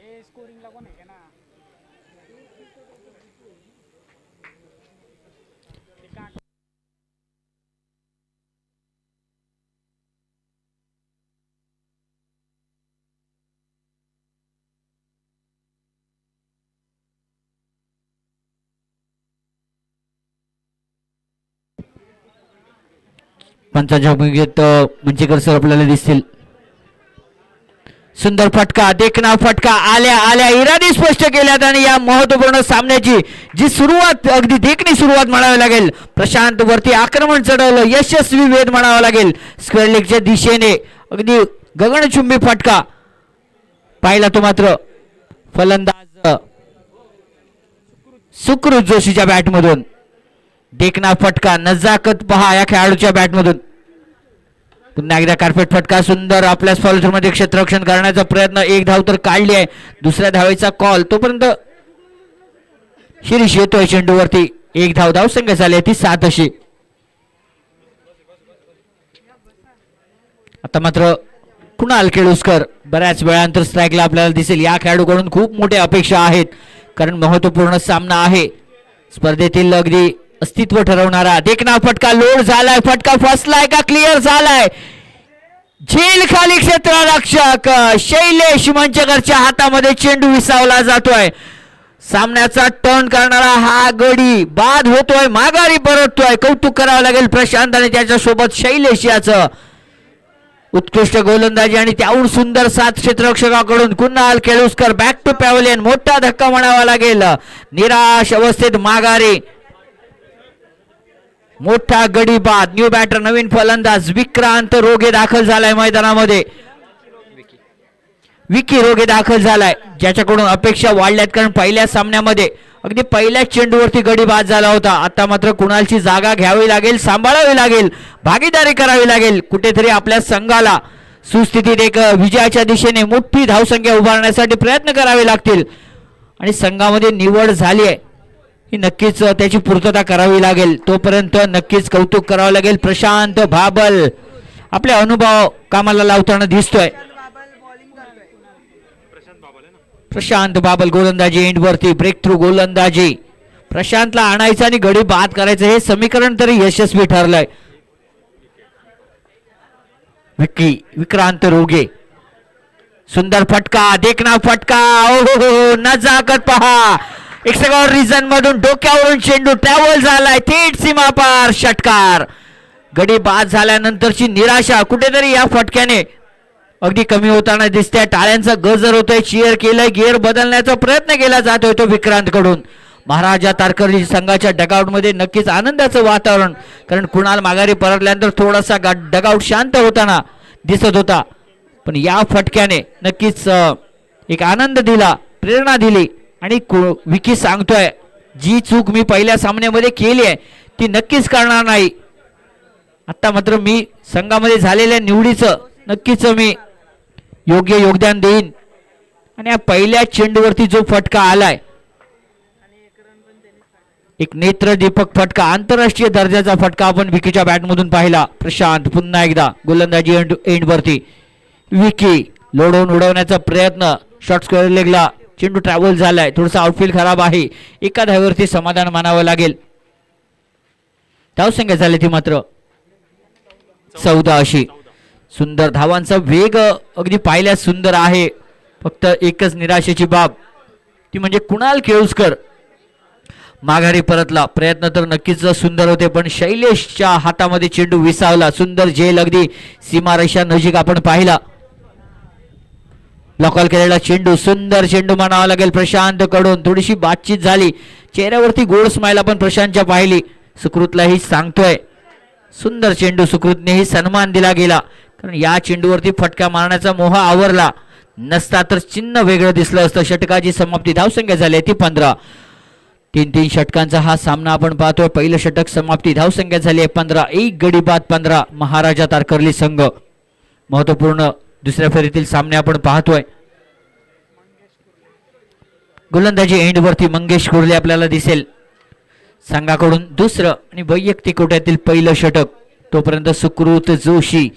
हे स्कोरिंगला कोण आहे? ना. ते काका पंचांच्या भूमिकेत मंचेकर सर आपल्याला दिसतील. सुंदर फटका देखना फटका आल्या आल्या इराणी स्पष्ट केल्यात आणि या महत्त्वपूर्ण सामन्याची जी सुरुवात अगदी देखणी सुरुवात म्हणावी लागेल प्रशांत वरती आक्रमण चढवलं यशस्वी वेध म्हणावा लागेल. स्क्वेअर लेगच्या दिशेने अगदी गगनचुंबी फटका. पाहिला तो मात्र फलंदाज सुकृत जोशीच्या बॅटमधून. देखना फटका नजाकत पहा या खेळाडूच्या बॅटमधून. पुन्हा एकदा कार्पेट फटका सुंदर आपल्या मध्ये क्षेत्ररक्षण करण्याचा प्रयत्न. एक धाव तर काढली आहे. दुसऱ्या धावेचा कॉल तोपर्यंत शिरीष येतोय चेंडूवरती. एक धाव धाव संघ झाली. ती सात अशी. आता मात्र कुणाल केळुसकर बऱ्याच वेळानंतर स्ट्राईकला आपल्याला दिसेल. या खेळाडूकडून खूप मोठ्या अपेक्षा आहेत. कारण महत्त्वपूर्ण सामना आहे. स्पर्धेतील अगदी अस्तित्व ठरवणारा. देखना फटका लोड झालाय फटका फसलाय का? क्लिअर झालाय. झेल खाली क्षेत्ररक्षक शैलेश मंचकरच्या हातामध्ये चेंडू विसावला जातोय. सामन्याचा टर्न करणारा हा गडी बाद होतोय माघारी परततोय. कौतुक करावं लागेल प्रशांत आणि त्याच्यासोबत शैलेश याचं. उत्कृष्ट गोलंदाजी आणि त्याहून सुंदर सात क्षेत्ररक्षकाकडून Kunal Keluskar back to pavilion मोठा धक्का म्हणावा लागेल. निराश अवस्थेत माघारी. मोठा गडीबाद न्यू बॅटर नवीन फलंदाज विक्रांत रोगे दाखल झालाय मैदानामध्ये. विकी रोगे दाखल झालाय ज्याच्याकडून अपेक्षा वाढल्यात कारण पहिल्या सामन्यामध्ये अगदी पहिल्याच चेंडूवरती गडीबाद झाला होता. आता मात्र कुणालची जागा घ्यावी लागेल सांभाळावी लागेल भागीदारी करावी लागेल. कुठेतरी आपल्या संघाला सुस्थितीत एक विजयाच्या दिशेने मोठी धावसंख्या उभारण्यासाठी प्रयत्न करावे लागतील. आणि संघामध्ये निवड झाली आहे. ही नक्कीच त्याची पूर्तता करावी लागेल. तोपर्यंत नक्कीच कौतुक करावं लागेल. प्रशांत भाबल आपले अनुभव कामाला लावताना दिसतोय. प्रशांत बाबल गोलंदाजी एंडवरती. ब्रेक थ्रू गोलंदाजी. प्रशांतला आणायचं आणि गडी बाद करायचं हे समीकरण तरी यशस्वी ठरलंय. विक्की विक्रांत रोगे. सुंदर फटका देखना फटका. ओहो नजाकत पहा. एक्सगावर रिझन मधून डोक्यावरून चेंडू ट्रॅव्हल झालाय. थेट सीमापार षटकार. गडी बाद झाल्यानंतरची निराशा कुठेतरी या फटक्याने अगदी कमी होताना दिसते. टाळ्यांचा गजर होतोय चिअर केलंय गिअर बदलण्याचा प्रयत्न केला जातोय तो विक्रांतकडून. महाराजा तारकर्ली संघाच्या डगआउटमध्ये नक्कीच आनंदाचं वातावरण कारण कुणाल माघारी परतल्यानंतर थोडासा डगआउट शांत होताना दिसत होता. पण या फटक्याने नक्कीच एक आनंद दिला प्रेरणा दिली. आणि विकी सांगतोय जी चूक मी पहिल्या सामन्यामध्ये केली आहे ती नक्कीच करणार नाही. आता मात्र मी संघामध्ये झालेल्या निवडीचं नक्कीच मी योग्य योगदान देईन. आणि या पहिल्या चेंडूवरती जो फटका आलाय एक नेत्र दीपक फटका आंतरराष्ट्रीय दर्जाचा फटका आपण विकीच्या बॅटमधून पाहिला. प्रशांत पुन्हा एकदा गोलंदाजी एंड एंडवरती विकी लोडवून उडवण्याचा प्रयत्न शॉर्ट स्क्वेअर लेगला चेंडू ट्रॅव्हल झाला आहे थोडंसं आउटफील्ड खराब आहे. एका धावेवरती समाधान मानावं लागेल. धावसंख्या झाली ती मात्र चौदा अशी. सुंदर धावांचा वेग अगदी पाहिल्यास सुंदर आहे. फक्त एकच निराशेची बाब. ती म्हणजे कुणाल केळुसकर. माघारी परतला. प्रयत्न तर नक्कीच सुंदर होते पण शैलेशच्या हातामध्ये चेंडू विसावला. सुंदर झेल अगदी सीमारेषा नजीक आपण पाहिला. लॉकल केलेला चेंडू सुंदर चेंडू म्हणावा लागेल. प्रशांत कडून थोडीशी बातचीत झाली. चेहऱ्यावरती गोड स्माईल आपण प्रशांतच्या पाहिली. सुकृतलाही सांगतोय. सुंदर चेंडू सुकृतनेही सन्मान दिला गेला. कारण या चेंडूवरती फटका मारण्याचा मोह आवरला. नसता तर चिन्ह वेगळं दिसलं असतं. षटकाची समाप्ती धावसंख्या झाली आहे ती पंधरा. तीन तीन षटकांचा हा सामना आपण पाहतोय. पहिलं षटक समाप्ती धावसंख्या झाली आहे पंधरा. एक गडी बाद पंधरा. महाराजा तारकर्ली संघ. महत्त्वपूर्ण दुसऱ्या फेरीतील सामने आपण पाहतोय. गोलंदाजी एंडवरती मंगेश कुर्ले आपल्याला दिसेल. संघाकडून दुसरं आणि वैयक्तिक कोट्यातील पहिलं षटक. तोपर्यंत सुकृत जोशी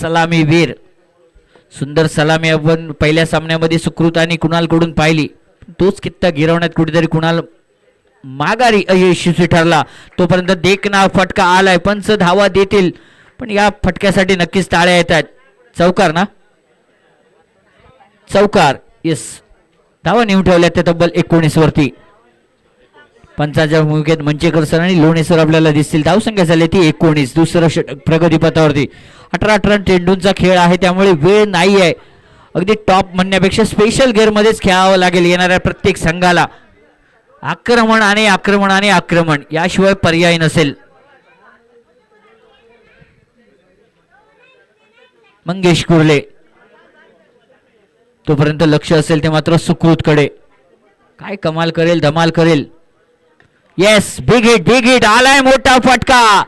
सलामी वीर. सुंदर सलामी आपण पहिल्या सामन्यामध्ये सुकृत आणि कुणालकडून पाहिली? तोच कित्ता गिरवण्यात कुठेतरी कुणाल माघारी अयशस्वी ठरला. तोपर्यंत देखना फटका आलाय पंच धावा देतील. पण या फटक्यासाठी नक्कीच टाळ्या येत आहेत चौकार ना? चौकार येस. धावा नेऊन ठेवल्या त्या तब्बल एकोणीस वरती. पंचाच्या भूमिकेत मंचेकर सर आणि लोणे सर आपल्याला दिसतील. धावसंख्या झाली ती एकोणीस दुसरं षटक प्रगतीपथावरती अठरा अठरा चेंडूंचा खेळ आहे त्यामुळे वेळ नाही आहे. अगदी टॉप म्हणण्यापेक्षा स्पेशल गेअरमध्येच खेळावं लागेल येणाऱ्या प्रत्येक संघाला. आक्रमण आणि आक्रमण आणि आक्रमण याशिवाय पर्याय नसेल. मंगेश कुर्ले. तोपर्यंत लक्ष असेल ते मात्र सुकृतकडे. काय कमाल करेल धमाल करेल. Yes big hit big hit आलाय मोठा फटका.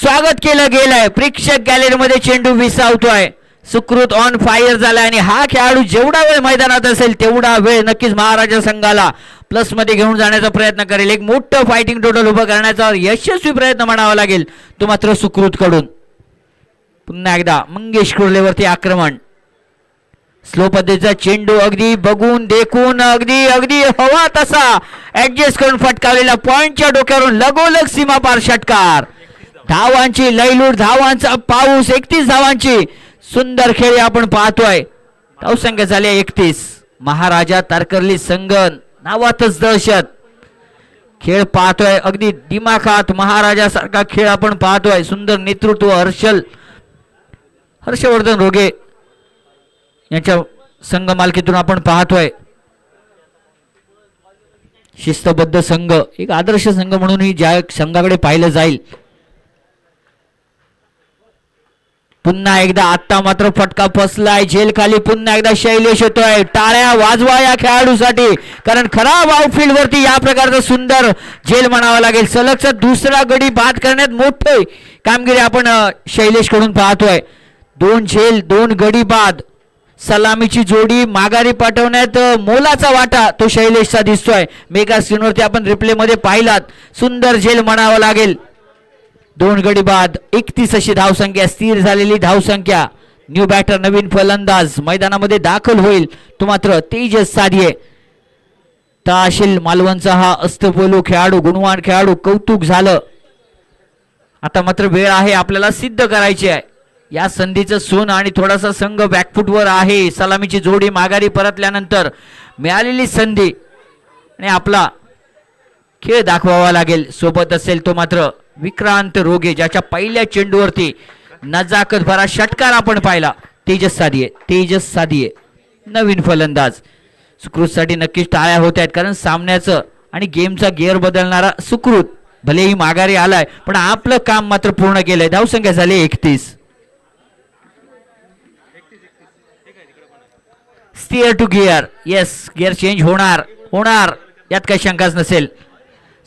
स्वागत केलं गेलंय. प्रेक्षक गॅलरीमध्ये चेंडू विसावतोय. सुकृत ऑन फायर झालाय आणि हा खेळाडू जेवढा वेळ मैदानात असेल तेवढा वेळ नक्कीच महाराजा संघाला प्लसमध्ये घेऊन जाण्याचा प्रयत्न करेल. एक मोठं फायटिंग टोटल उभं करण्याचा यशस्वी प्रयत्न म्हणावा लागेल. तो मात्र सुकृत कडून पुन्हा एकदा मंगेश कुर्लेवरती आक्रमण. स्लो पद्धतीचा चेंडू अगदी बघून देखून अगदी अगदी हवा तसा. ऍडजस्ट करून फटकावलेला पॉइंटच्या डोक्यावरून लगोलग सीमापार षटकार. धावांची लयलूट धावांचा पाऊस एकतीस धावांची. सुंदर खेळी आपण पाहतोय. धावसंख्या झाली एकतीस. महाराजा तारकर्ली संगन नावातच दहशत. खेळ पाहतोय अगदी दिमाखात महाराजासारखा खेळ आपण पाहतोय. सुंदर नेतृत्व हर्षल हर्षवर्धन रोगे. यांच्या संघ मालकीतून आपण पाहतोय. शिस्तबद्ध संघ एक आदर्श संघ म्हणूनही ज्या संघाकडे पाहिलं जाईल. पुन्हा एकदा आत्ता मात्र फटका फसलाय झेल खाली पुन्हा एकदा शैलेश होतोय. टाळ्या वाजवा या खेळाडूसाठी कारण खराब आउटफील्ड वरती या प्रकारचं सुंदर झेल म्हणावं लागेल. सलगचा दुसरा गडी बाद करण्यात मोठे कामगिरी आपण शैलेशकडून पाहतोय. दोन झेल दोन गडी बाद. सलामीची जोडी माघारी पाठवण्यात मोलाचा वाटा तो शैलेशचा दिसतोय. मेगा स्क्रीनवरती आपण रिप्लेमध्ये पाहिलात. सुंदर झेल म्हणावं लागेल. दोन गडी बाद एकतीस अशी धावसंख्या स्थिर झालेली धावसंख्या. न्यू बॅटर नवीन फलंदाज. मैदानामध्ये दाखल होईल. तो मात्र तेजस साधिये. ताशील मालवणचा हा अस्तपोलो खेळाडू गुणवान खेळाडू कौतुक झालं. आता मात्र वेळ आहे आपल्याला सिद्ध करायची आहे. या संधीचं सून आणि थोडासा संघ बॅकफुटवर आहे. सलामीची जोडी माघारी परतल्यानंतर मिळालेली संधी आणि आपला खेळ दाखवावा लागेल. सोबत असेल तो मात्र विक्रांत रोगे ज्याच्या पहिल्या चेंडूवरती नजाकत भरा षटकार आपण पाहिला. तेजस साधिये तेजस साधिये नवीन फलंदाज. सुकृतसाठी नक्कीच टाळ्या होत आहेत कारण सामन्याचं आणि गेमचा गेअर बदलणारा सुकृत भलेही माघारी आलाय पण आपलं काम मात्र पूर्ण केलंय. धावसंख्या झाली एकतीस. Steer to gear yes gear change होणार. होणार. यात काही शंकाच नसेल.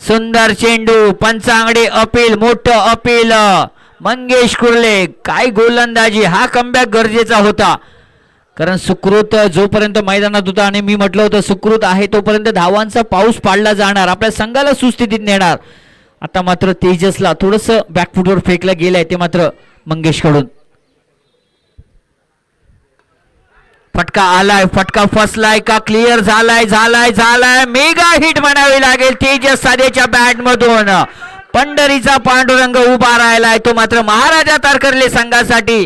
सुंदर चेंडू पंचांगडे अपील मोठं अपील. मंगेश कुर्ले काय गोलंदाजी. हा कमबॅक गरजेचा होता. कारण सुकृत जोपर्यंत मैदानात होता आणि मी म्हटलं होतं सुकृत आहे तोपर्यंत धावांचा पाऊस पाडला जाणार. आपल्या संघाला सुस्थितीत नेणार. आता मात्र तेजसला थोडंसं बॅकफुटवर फेकलं गेलंय ते मात्र मंगेशकडून कडून फटका आलाय फटका फसलाय का? क्लिअर झालाय झालाय झालाय. मेगा हिट म्हणावी लागेल तेजस साधेच्या बॅट मधून. पंढरीचा पांडुरंग उभा राहिलाय. तो मात्र महाराजा तारकर्ले संघासाठी.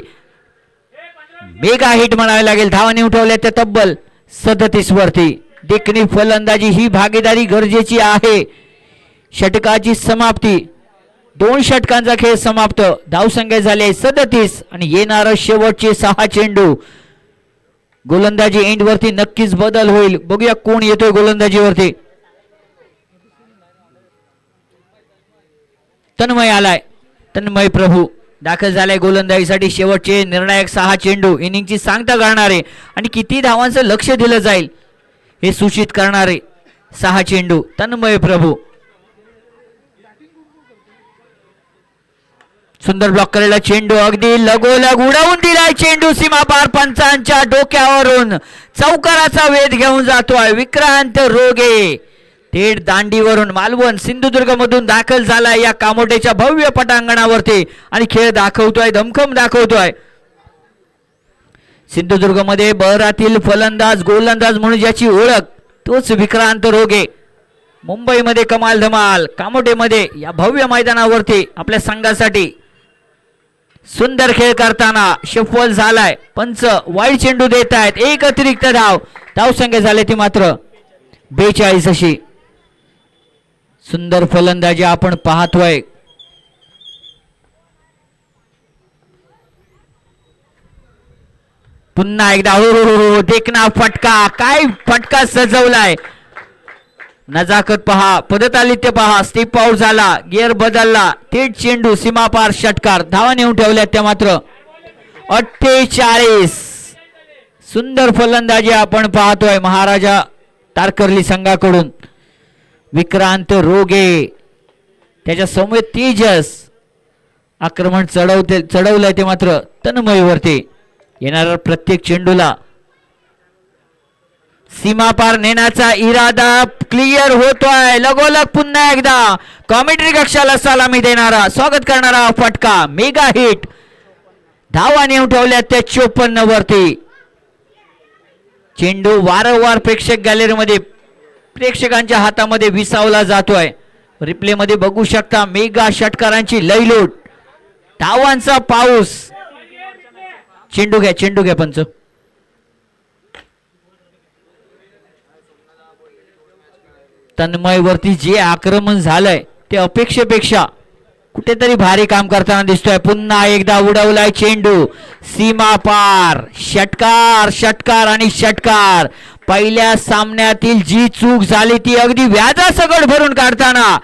मेगा हिट म्हणावी लागेल. धावाने उठवल्या त्या तब्बल सदतीस वरती. देखणी फलंदाजी ही भागीदारी गरजेची आहे. षटकाची समाप्ती. दोन षटकांचा खेळ समाप्त. धावसंख्या झाली सदतीस आणि येणार शेवटचे सहा चेंडू. गोलंदाजी एंड वरती नक्कीच बदल होईल. बघूया कोण येतोय गोलंदाजीवरती. तन्मय आलाय. तन्मय प्रभू दाखल झालाय गोलंदाजीसाठी. शेवटचे निर्णायक सहा चेंडू इनिंगची सांगता करणारे आणि किती धावांचं लक्ष दिलं जाईल हे सूचित करणारे सहा चेंडू तन्मय प्रभू. सुंदर ब्लॉक केलेला चेंडू अगदी लगोलग उडवून दिलाय चेंडू सीमा पार पंचांच्या डोक्यावरून. चौकाराचा वेध घेऊन जातोय विक्रांत रोगे. थेट दांडीवरून मालवण सिंधुदुर्ग मधून दाखल झालाय या कामोटेच्या भव्य पटांगणावरती. आणि खेळ दाखवतोय धमखम दाखवतोय. सिंधुदुर्गमध्ये बहरातील फलंदाज गोलंदाज म्हणून ज्याची ओळख तोच विक्रांत रोगे. मुंबईमध्ये कमाल धमाल कामोटेमध्ये या भव्य मैदानावरती आपल्या संघासाठी. सुंदर खेळ करताना शफल झालाय. पंच वाईट चेंडू देत आहेत. एक अतिरिक्त धाव. धाव संख्या झाले ती मात्र बेचाळीस अशी. सुंदर फलंदाजी आपण पाहतोय. पुन्हा एकदा हो हो हो देखना फटका. काय फटका सजवलाय. नजाकत पहा पदतालित्य पहा स्टीप आउट झाला गिअर बदलला थेट चेंडू सीमापार षटकार धावा नेऊन ठेवल्या त्या मात्र. अठ्ठेचाळीस. सुंदर फलंदाजी आपण पाहतोय महाराजा तारकर्ली संघाकडून. विक्रांत रोगे. त्याच्यासमोर तेजस. आक्रमण चढवते चढवलंय ते मात्र तन्मयवरती. येणाऱ्या प्रत्येक चेंडूला सीमापार नेण्याचा इरादा क्लिअर होतोय. लगोलग पुन्हा एकदा. कॉमेंट्री कक्षाला सलामी देणारा स्वागत करणारा फटका मेगा हिट. धावा नेऊन ठेवल्या त्या चोपन्न वरती चेंडू वारंवार प्रेक्षक गॅलरीमध्ये प्रेक्षकांच्या हातामध्ये विसावला जातोय. रिप्ले मध्ये बघू शकता मेगा षटकारांची लयलूट. धावांचा पाऊस. चेंडू घ्या चेंडू घ्या पंच. तन्मयवरती जे आक्रमण झालंय ते अपेक्षेपेक्षा कुठेतरी भारी काम करताना दिसतोय. पुन्हा एकदा उडवलाय चेंडू. सीमा पार. षटकार षटकार आणि षटकार. पहिल्या सामन्यातील जी चूक झाली ती अगदी व्याजासकट भरून काढताना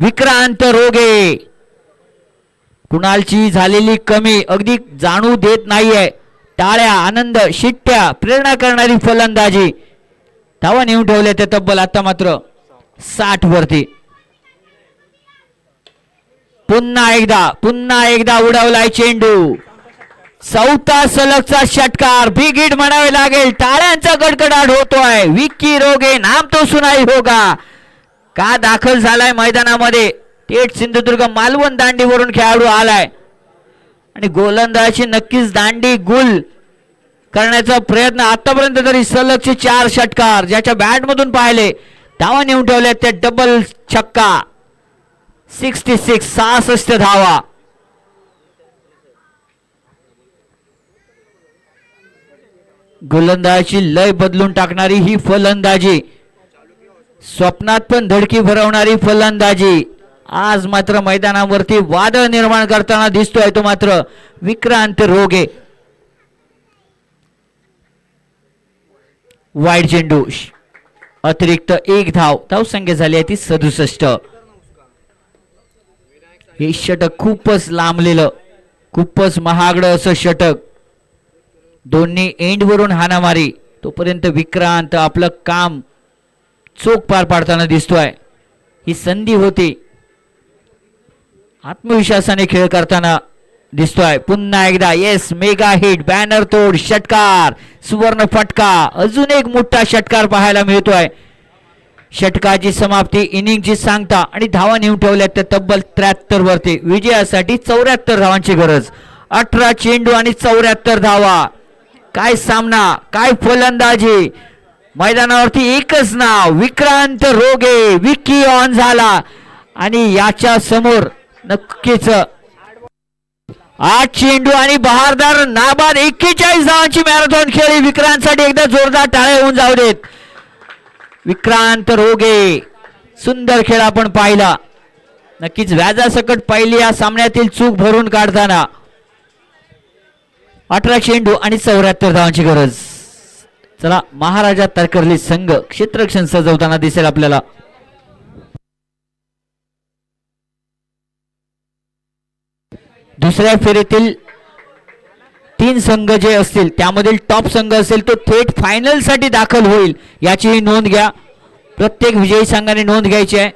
विक्रांत रोगे. कुणालची झालेली कमी अगदी जाणू देत नाहीये. टाळ्या आनंद शिट्ट्या प्रेरणा करणारी फलंदाजी. धावा नेऊन ठेवले ते तब्बल आता मात्र. साठ वरती. पुन्हा एकदा पुन्हा एकदा उडवलाय चेंडू. चौथा सलगचा षटकार बिग हिट म्हणावे लागेल टाळ्यांचा गडगडाट होतोय. विक्की रोगे नाम तो सुनाई होगा. का दाखल झालाय मैदानामध्ये? थेट सिंधुदुर्ग मालवण दांडीवरून खेळाडू आलाय. आणि गोलंदाजी नक्कीच दांडी गुल करण्याचा प्रयत्न आतापर्यंत तरी सलगचे चार षटकार ज्याच्या बॅट मधून पाहिले. धावा नेऊन ठेवल्या त्या डबल छक्का. सिक्स्टी सिक्स सहासष्ट धावा. गोलंदाजी लय बदलून टाकणारी ही फलंदाजी. स्वप्नात पण धडकी भरवणारी फलंदाजी. आज मात्र मैदानावरती वादळ निर्माण करताना दिसतोय तो मात्र विक्रांत रोगे. वाईट चेंडू अतिरिक्त एक धाव धाव संख्या झाली आहे ती सदुसष्ट. हे षटक खूपच लांबलेलं खूपच महागडं असं षटक. दोन्ही एंड वरून हाणामारी तोपर्यंत विक्रांत आपलं काम चोख पार पाडताना दिसतोय. ही संधी होती. आत्मविश्वासाने खेळ करताना दिसतोय. पुन्हा एकदा येस मेगा हिट बॅनर तोड षटकार सुवर्ण फटका अजून एक मोठा षटकार पाहायला मिळतोय. षटकाची समाप्ती इनिंगची सांगता आणि धावा नेऊन ठेवल्या त्या तब्बल त्र्याहत्तर वरती. विजयासाठी चौऱ्याहत्तर धावांची गरज. अठरा चेंडू आणि चौऱ्याहत्तर धावा. काय सामना काय फलंदाजी. मैदानावरती एकच नाव विक्रांत रोगे विकी ऑन झाला. आणि याच्या समोर नक्कीच आठ चेंडू आणि बहारदार नाबाद एक्केचाळीस धावांची मॅरेथॉन खेळी. विक्रांतसाठी एकदा जोरदार टाळे होऊन जाऊ देत. विक्रांत रोगे. सुंदर खेळ आपण पाहिला. नक्कीच व्याजासकट पाहिली या सामन्यातील चूक भरून काढताना. अठरा चेंडू आणि चौऱ्याहत्तर धावांची गरज. चला महाराजा तरकरली संघ क्षेत्ररक्षण सजवताना दिसेल आपल्याला. दुसऱ्या फेरीतील तीन संघ जे असतील त्यामधील टॉप संघ असेल तो थेट फायनलसाठी दाखल होईल याचीही नोंद घ्या. प्रत्येक विजयी संघाने नोंद घ्यायची आहे.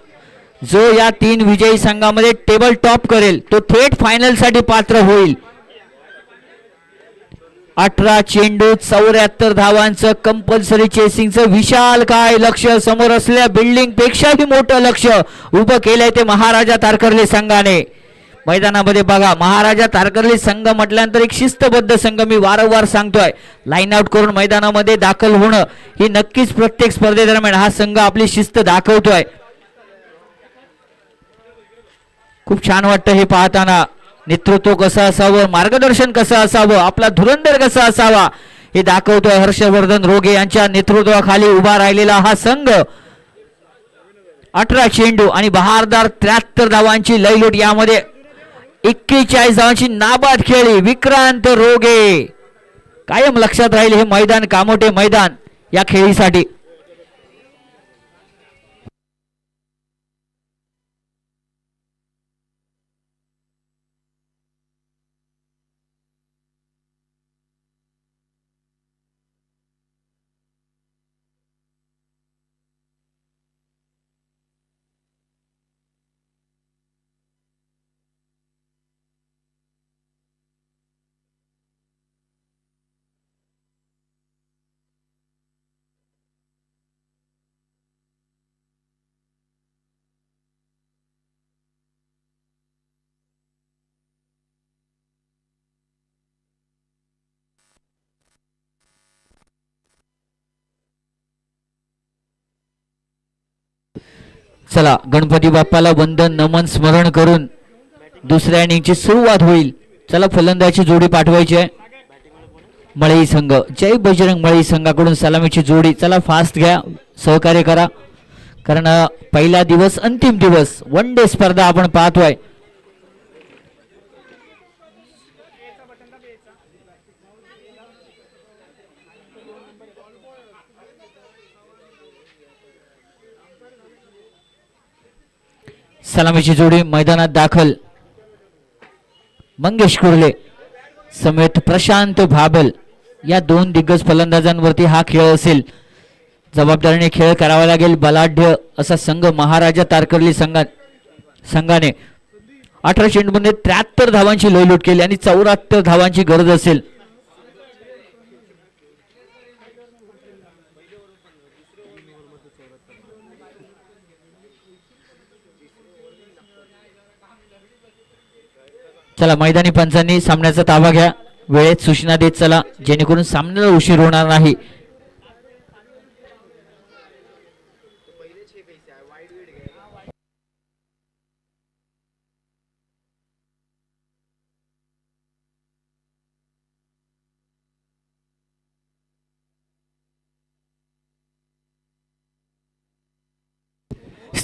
जो या तीन विजयी संघामध्ये टेबल टॉप करेल तो थेट फायनलसाठी पात्र होईल. अठरा चेंडू चौऱ्याहत्तर धावांचं कंपल्सरी चेसिंगचं विशाल काय लक्ष? समोर असलेल्या बिल्डिंग पेक्षाही मोठं लक्ष उभं केलंय ते महाराजा तारकर्ले संघाने. मैदानामध्ये बघा महाराजा तारकर्ली संघ म्हटल्यानंतर एक शिस्तबद्ध संघ मी वारंवार सांगतोय. लाईन आउट करून मैदानामध्ये दाखल होणं ही नक्कीच प्रत्येक स्पर्धेदरम्यान हा संघ आपली शिस्त दाखवतोय. खूप छान वाटतं हे पाहताना. नेतृत्व कसं असावं मार्गदर्शन कसं असावं आपला धुरंधर कसा असावा हे दाखवतोय हर्षवर्धन रोगे यांच्या नेतृत्वाखाली उभा राहिलेला हा संघ. अठरा चेंडू आणि बहारदार त्र्याहत्तर धावांची लयलूट यामध्ये एक्केचाळीस धावांची नाबाद खेळी विक्रांत रोगे. कायम लक्षात राहील हे मैदान कामोटे मैदान या खेळीसाठी. चला गणपती बाप्पाला वंदन नमन स्मरण करून दुसऱ्या इनिंगची सुरुवात होईल. चला फलंदाची जोडी पाठवायची आहे. मळई संघ. जय बजरंग मळई संघाकडून सलामीची जोडी. चला फास्ट घ्या. सहकार्य करा. कारण पहिला दिवस अंतिम दिवस वन डे स्पर्धा आपण पाहतोय. सलामीची जोडी मैदानात दाखल. मंगेश कुर्ले समेत प्रशांत भाबल या दोन दिग्गज फलंदाजांवरती हा खेळ असेल. जबाबदारीने खेळ करावा लागेल. बलाढ्य असा संघ महाराजा तारकर्ली संघा संघाने. अठरा चेंडूमध्ये त्र्याहत्तर धावांची लयलूट केली आणि चौऱ्याहत्तर धावांची गरज असेल. चला मैदानी पंचांनी सामन्याचा ताबा घ्या. वेळेत सूचना देत चला. जेणेकरून सामन्याला उशीर होणार नाही.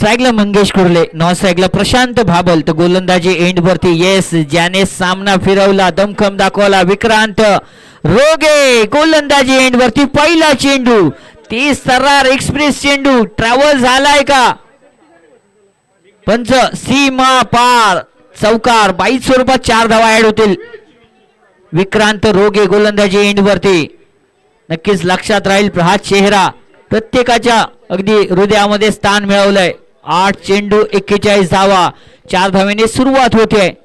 स्ट्राईकला मंगेश कुर्ले नॉन स्ट्राईकला प्रशांत भाबल तर गोलंदाजी एंड वरती येस ज्याने सामना फिरवला दमखम दाखवला विक्रांत. रोगे गोलंदाजी एंड वरती पहिला चेंडू ती सरार एक्सप्रेस चेंडू ट्रॅव्हल झालाय का? पंच सीमा पार चौकार बाईस स्वरूपात चार धावा ऍड होतील. विक्रांत रोगे गोलंदाजी एंड वरती. नक्कीच लक्षात राहील हा चेहरा प्रत्येकाच्या अगदी हृदयामध्ये स्थान मिळवलंय. आठ चेंडू एक्केचाळीस धावा. चार धावेने सुरुवात होते.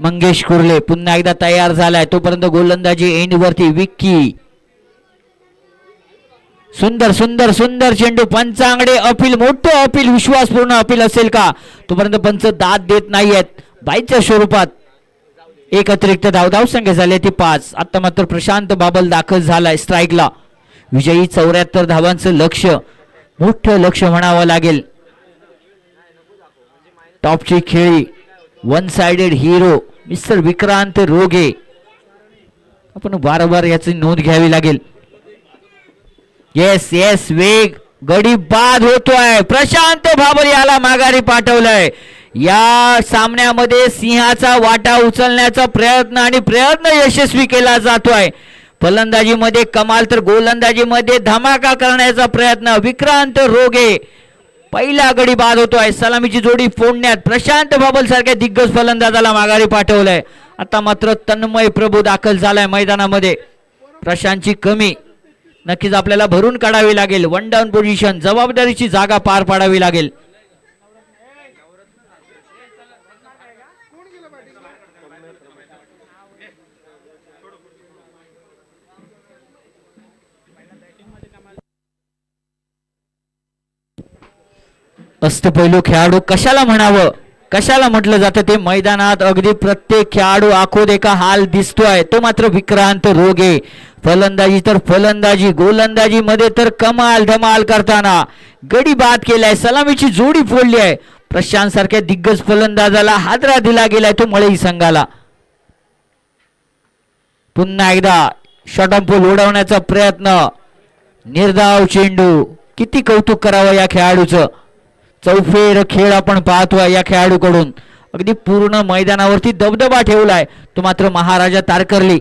मंगेश कुर्ले पुन्हा एकदा तयार झालाय. तोपर्यंत गोलंदाजी एंड वरती. विक्की. सुंदर सुंदर सुंदर चेंडू. पंचांगडे अपील मोठं अपील विश्वासपूर्ण अपील असेल का? तोपर्यंत पंच दाद देत नाहीयेत. बाईच्या स्वरूपात एक अतिरिक्त धाव धाव संख्या झाली ती पाच. आता मात्र प्रशांत बाबल दाखल झालाय स्ट्राईकला विजयी चौऱ्याहत्तर धावांचं लक्ष मोठं लक्ष म्हणावं लागेल. टॉपची खेळी one sided hero mister Vikrant Roge. आपण वारंवार याची नोंद घ्यावी लागेल. येस येस वेग गडी बाद होतोय. प्रशांत भाबर याला माघारी पाठवलंय. या सामन्यामध्ये सिंहाचा वाटा उचलण्याचा प्रयत्न आणि प्रयत्न यशस्वी केला जातोय. फलंदाजीमध्ये कमाल तर गोलंदाजीमध्ये धमाका करण्याचा प्रयत्न. विक्रांत रोगे पहिला गडी बाद होतोय. सलामीची जोडी फोडण्यात प्रशांत बाबल सारख्या दिग्गज फलंदाजाला माघारी पाठवलंय. आता मात्र तन्मय प्रभू दाखल झालाय मैदानामध्ये. प्रशांतची कमी. नक्कीच आपल्याला भरून काढावी लागेल. One down position. जबाबदारीची जागा पार पाडावी लागेल. अस्तपैलू खेळाडू कशाला म्हणावं? कशाला म्हटलं जातं ते मैदानात? अगदी प्रत्येक खेळाडू आखोद एका हाल दिसतोय. तो मात्र विक्रांत रोगे. फलंदाजी तर फलंदाजी गोलंदाजी मध्ये तर कमाल धमाल करताना. गडी बाद केलाय सलामीची जोडी फोडली आहे. प्रशांत सारख्या दिग्गज फलंदाजाला हादरा दिला गेलाय तो मळई संघाला. पुन्हा एकदा शॉटॉम्पूल उडवण्याचा प्रयत्न. निर्धाव चेंडू. किती कौतुक करावं या खेळाडूचं? चौफेर खेळ आपण पाहतोय या खेळाडूकडून. अगदी पूर्ण मैदानावरती दबदबा ठेवलाय. तो मात्र महाराजा तारकर्ली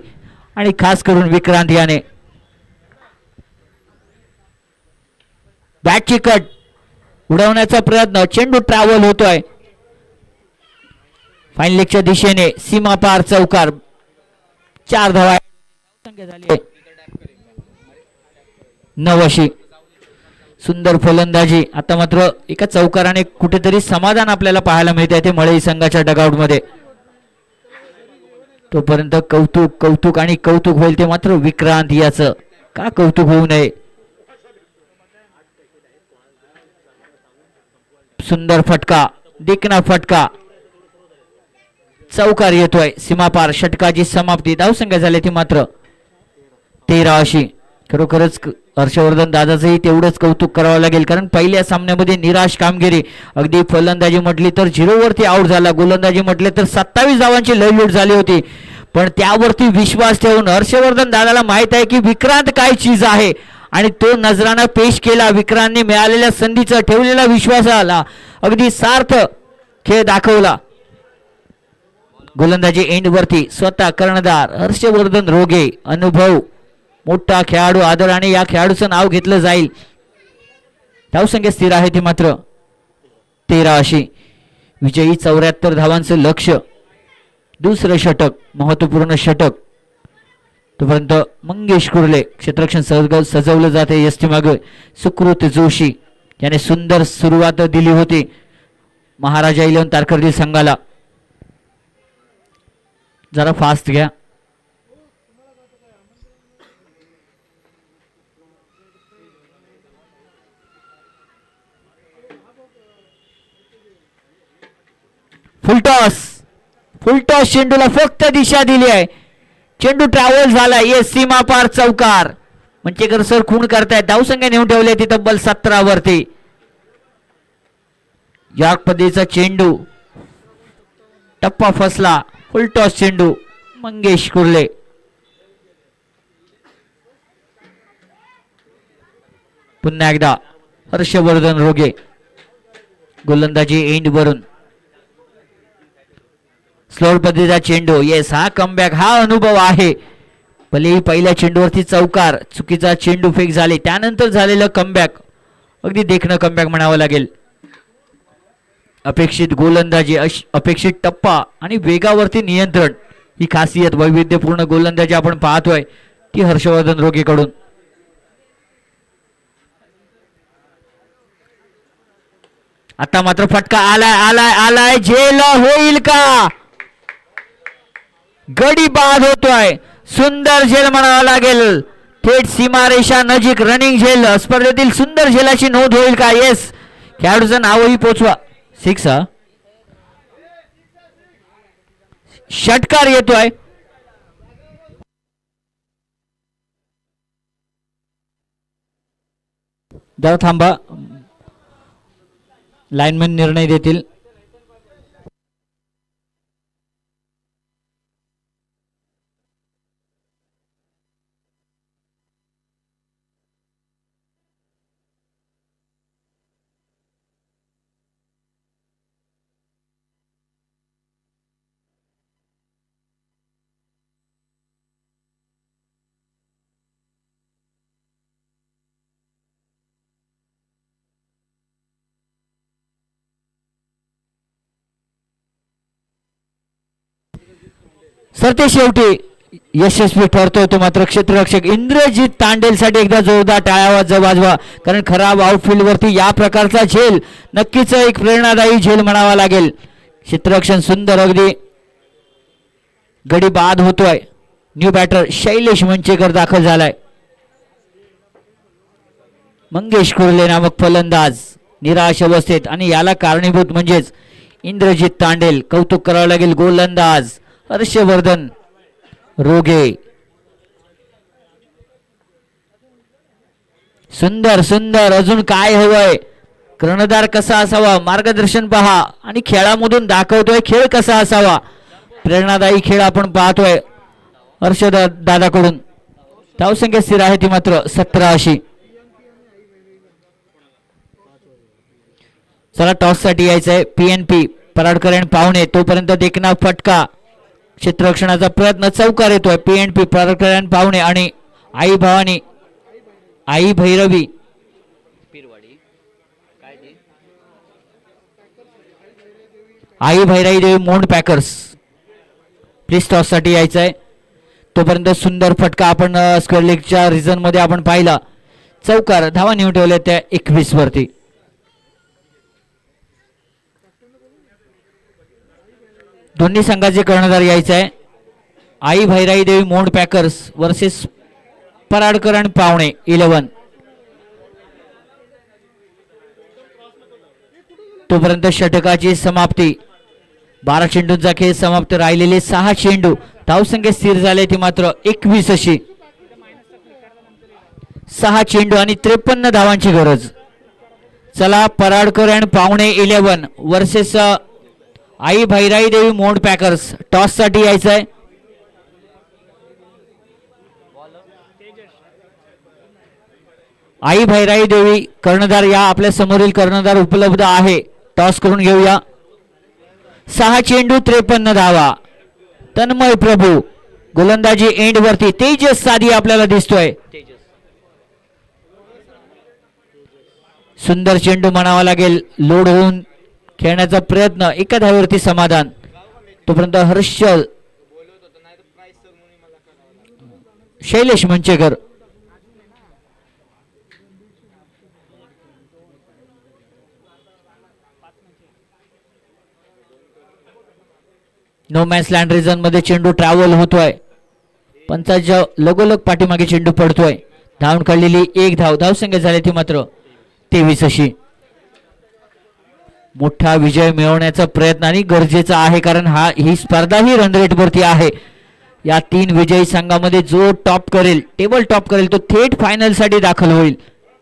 आणि खास करून विक्रांत याने. बॅटची कट उडवण्याचा प्रयत्न. चेंडू ट्रॅव्हल होतोय. फाईन लेगच्या दिशेने सीमा पार चौकार. चार धावा. संख्या झाली सुंदर फलंदाजी. आता मात्र एका चौकाराने कुठेतरी समाधान आपल्याला पाहायला मिळते ते मळई संघाच्या डगआउटमध्ये तोपर्यंत कौतुक कौतुक आणि कौतुक होईल ते मात्र विक्रांत याचं. का कौतुक होऊ नये? सुंदर फटका डिकना फटका. चौकार येतोय सीमापार. षटकाची समाप्ती. धावसंख्या झाली ती मात्र तेरा अशी खरोखरच हर्षवर्धन दादाचंही तेवढंच कौतुक करावं लागेल कारण पहिल्या सामन्यामध्ये निराश कामगिरी. अगदी फलंदाजी म्हटली तर झिरोवरती आउट झाला गोलंदाजी म्हटले तर सत्तावीस धावांची लयलूट झाली होती. पण त्यावरती विश्वास ठेवून हर्षवर्धन दादाला माहीत आहे की विक्रांत काय चीज आहे? आणि तो नजरानं पेश केला विक्रांतने मिळालेल्या संधीचा ठेवलेला विश्वासाला अगदी सार्थ खेळ दाखवला. गोलंदाजी एंडवरती स्वतः कर्णधार हर्षवर्धन रोगे अनुभव मोठा खेळाडू आदर आणि या खेळाडूचं नाव घेतलं जाईल. धावसंख्या स्थिर आहे ती मात्र तेरा अशी विजयी चौऱ्याहत्तर धावांचं लक्ष दुसरं षटक महत्त्वपूर्ण षटक. तोपर्यंत मंगेश कुर्ले क्षेत्रक्षण सज सजवलं जाते यस्टी माग सुकृत जोशी याने सुंदर सुरुवात दिली होती. महाराजा इलेवन तारकर्दी संघाला. जरा फास्ट घ्या. फुलटॉस फुलटॉस चेंडूला फक्त दिशा दिली आहे. चेंडू ट्रॅव्हल झाला येस सीमापार चौकार. म्हणजे सर खून करतायत. धावसंख्या नेऊन ठेवली ती तब्बल सतरा वरती यॉर्क चेंडू. टप्पा फसला. फुलटॉस चेंडू. मंगेश कुर्ले. पुन्हा एकदा हर्षवर्धन रोगे. गोलंदाजी एंड वरून. स्लोर पद्धतीचा चेंडू. येस हा कमबॅक हा अनुभव आहे. भलेही पहिल्या चेंडूवरती चौकार चुकीचा चेंडू फेक झाले. त्यानंतर झालेलं कमबॅक अगदी देखणं कमबॅक म्हणावं लागेल. अपेक्षित गोलंदाजी अश- अपेक्षित टप्पा आणि वेगावरती नियंत्रण. ही खासियत वैविध्यपूर्ण गोलंदाजी आपण पाहतोय ती हर्षवर्धन रोगेकडून. आता मात्र फटका आलाय आलाय आलाय. झेल होईल का? गडी बाद होतोय. सुंदर झेल म्हणावा लागेल. थेट सीमारेषा नजीक रनिंग झेल. स्पर्धेतील सुंदर झेलाची नोंद होईल का? येस खेळाडूचं नावही पोचवा. सिक्स षटकार येतोय. जरा थांबा. लाईनमॅन निर्णय देतील. तर ते शेवटी यशस्वी ठरतो तो मात्र क्षेत्ररक्षक इंद्रजित तांडेलसाठी एकदा जोरदार टाळावाज वाजवा कारण खराब आउटफील्डवरती या प्रकारचा झेल नक्कीच एक प्रेरणादायी झेल म्हणावा लागेल. क्षेत्ररक्षण सुंदर अगदी. गडी बाद होतोय. न्यू बॅटर शैलेश मंचेकर दाखल झालाय. मंगेश कुर्ले नामक फलंदाज निराश अवस्थेत आणि याला कारणीभूत म्हणजेच इंद्रजित तांडेल कौतुक करावं लागेल. गोलंदाज हर्षवर्धन रोगे. सुंदर सुंदर अजून काय हवंय? कर्णधार कसा असावा? मार्गदर्शन पहा. आणि खेळामधून दाखवतोय खेळ कसा असावा? प्रेरणादायी खेळ आपण पाहतोय हर्षद दादाकडून. धावसंख्या स्थिर आहे ती मात्र सतरा अशी चला टॉससाठी यायचंय. पी एन पी पराडकर आणि पाहुणे तोपर्यंत देखना फटका. क्षेत्ररक्षणाचा प्रयत्न चौकार येतोय. पी एन पी पराडकर आणि पाहुणे आणि आई भवानी आई भैरवी. आई भैराई देवी मोंड पॅकर्स. प्लीज टॉससाठी यायचंय. तोपर्यंत सुंदर फटका आपण स्क्वेअर लेगच्या रिझनमध्ये आपण पाहिला. चौकार धावा नेऊन ठेवल्या त्या एकवीस दोन्ही संघाचे कर्णधार यायचे आहे आई भैराई देवी मोंड पॅकर्स वर्सेस पराडकर पावणे इलेवन तोपर्यंत षटकाची समाप्ती. बारा चेंडूंचा खेळ समाप्त राहिलेले सहा चेंडू. धावसंख्या स्थिर झाले ती मात्र एकवीस अशी. सहा चेंडू आणि त्रेपन्न धावांची गरज. चला Paradkar and Pavne eleven versus Aai Bhairai Devi Mond packers टॉससाठी आहे आई भैराई देवी कर्णधार या आपल्या समोरील कर्णधार उपलब्ध आहे. टॉस करून घेऊया. सहा चेंडू त्रेपन्न धावा. तन्मय प्रभू गोलंदाजी एंड वरती तेजस साधी आपल्याला दिसतोय. सुंदर चेंडू म्हणावा लागेल. लोड होऊन खेळण्याचा प्रयत्न एका धावेवरती समाधान. तोपर्यंत Harsh Shailesh Manchekar. No match land रिझनमध्ये चेंडू ट्रॅव्हल होतोय. पंचाच्या लगोलग पाठीमागे चेंडू पडतोय. धावून काढलेली एक धाव धावसंख्या झाली ती मात्र तेवीस अशी. मोठा विजय मिळवण्याचा प्रयत्न आणि गरजेचा आहे कारण हा ही स्पर्धा ही रनरेटवरती आहे. या तीन विजयी संघामध्ये जो टॉप करेल टेबल टॉप करेल तो थेट फायनलसाठी दाखल होईल.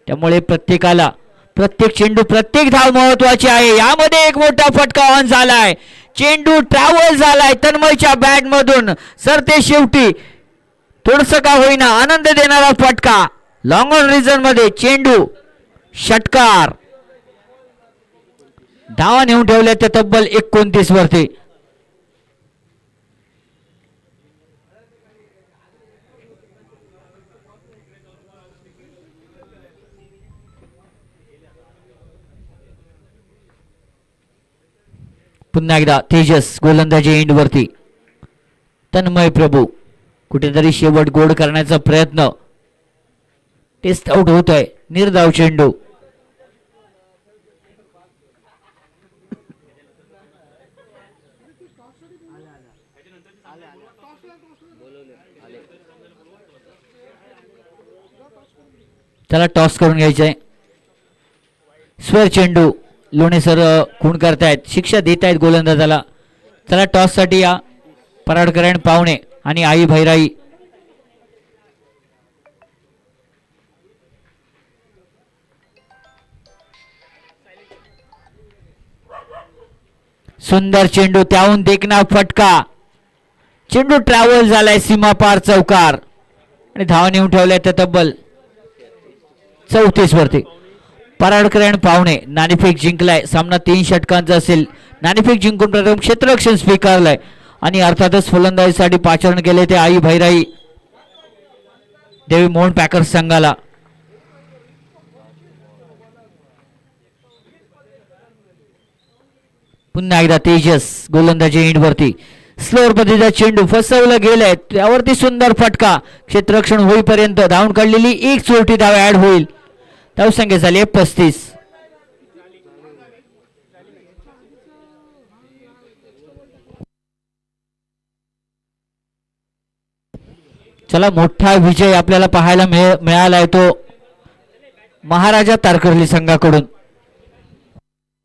त्यामुळे प्रत्येकाला प्रत्येक चेंडू प्रत्येक धाव महत्वाची आहे. यामध्ये एक मोठा फटका ऑन झालाय. चेंडू ट्रॅव्हल झालाय तन्मयच्या बॅट मधून. सर ते शेवटी थोडस का होईना आनंद देणारा फटका. लॉंग ऑन रिझनमध्ये चेंडू षटकार. धावा नेऊन ठेवल्या त्या तब्बल एकोणतीस वरती. पुन्हा एकदा तेजस गोलंदाजी एंड वरती. तन्मय प्रभू कुठेतरी शेवट गोड करण्याचा प्रयत्न. टेस्ट आउट होत आहे निर्धाव चेंडू. त्याला टॉस करून घ्यायचंय. स्वर चेंडू लोणे सर अ, खूण करतायत. शिक्षा देत आहेत गोलंदाजाला. त्याला टॉससाठी या पराडकर आणि पाहुणे आणि आई भैराई. सुंदर चेंडू त्याहून देखना फटका. चेंडू ट्रॅव्हल झालाय सीमापार चौकार. आणि धावा नेऊन ठेवल्या त्या तब्बल चौतीस वरती. पराडकर आणि पाहुणे नाणेफेक जिंकलाय. सामना तीन षटकांचा असेल. नाणेफेक जिंकून प्रथम क्षेत्ररक्षण स्वीकारलाय. आणि अर्थातच फलंदाजीसाठी पाचारण केले ते आई भैराई. देवी मोहन पॅकर्स संघाला. पुन्हा एकदा तेजस गोलंदाजी एंड वरती. स्लोअर पद्धतीचा चेंडू फसवलं गेलाय त्यावरती सुंदर फटका. क्षेत्ररक्षण होईपर्यंत धावून काढलेली एक चोरटी धाव ऍड होईल. धावसंख्या झाली आहे पस्तीस. चला मोठा विजय आपल्याला पाहायला मिळ- आहे तो महाराजा तारकर्ली संघाकडून.